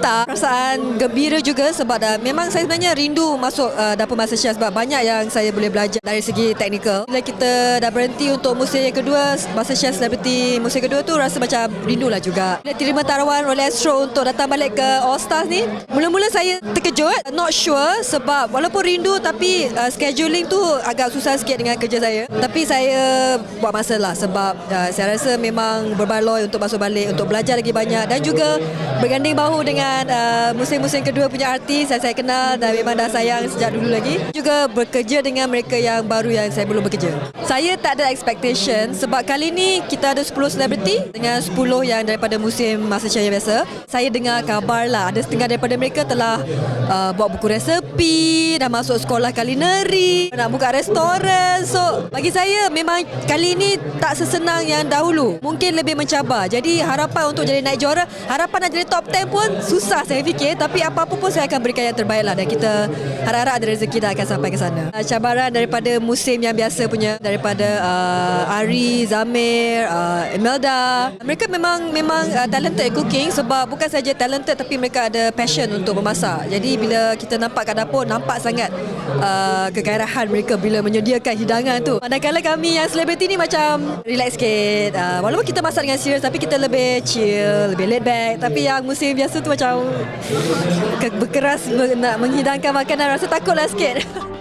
sebentar perasaan gembira juga sebab dah memang saya sebenarnya rindu masuk uh, dapur MasterChef sebab banyak yang saya boleh belajar dari segi teknikal. Bila kita dah berhenti untuk musim yang kedua, MasterChef Celebrity musim kedua tu rasa macam rindu lah juga. Bila terima tawaran oleh Astro untuk datang balik ke All Stars ni, mula-mula saya terkejut, not sure sebab walaupun rindu tapi uh, scheduling tu agak susah sikit dengan kerja saya. Tapi saya buat masa lah sebab uh, saya rasa memang berbaloi untuk masuk balik untuk belajar lagi banyak dan juga berganding bahu dengan uh, musim-musim kedua punya artis yang saya kenal dan memang dah sayang sejak dulu lagi. Juga bekerja dengan mereka yang baru yang saya belum bekerja. Saya tak ada expectation sebab kali ni kita ada 10 selebriti dengan 10 yang daripada musim MasterChef yang biasa. Saya dengar kabar lah ada setengah daripada mereka telah uh, buat buku resepi, dah masuk sekolah culinary, nak buka restoran. So bagi saya memang kali ni tak sesenang yang dahulu. Mungkin lebih mencabar. Jadi harapan untuk jadi naik juara, harapan nak jadi top 10 pun susah saya fikir tapi apa-apa pun saya akan berikan yang terbaik lah dan kita harap-harap ada rezeki dah akan sampai ke sana. Uh, cabaran daripada musim yang biasa punya daripada uh, Ari, Zamir, uh, Imelda. Mereka memang memang uh, talented cooking sebab bukan saja talented tapi mereka ada passion untuk memasak. Jadi bila kita nampak kat dapur nampak sangat uh, kegairahan mereka bila menyediakan hidangan tu. Manakala kami yang selebriti ni macam relax sikit. Uh, walaupun kita masak dengan serius tapi kita lebih chill, lebih laid back. Tapi yang musim biasa tu macam ke- berkeras nak menghidangkan makanan rasa takutlah sikit.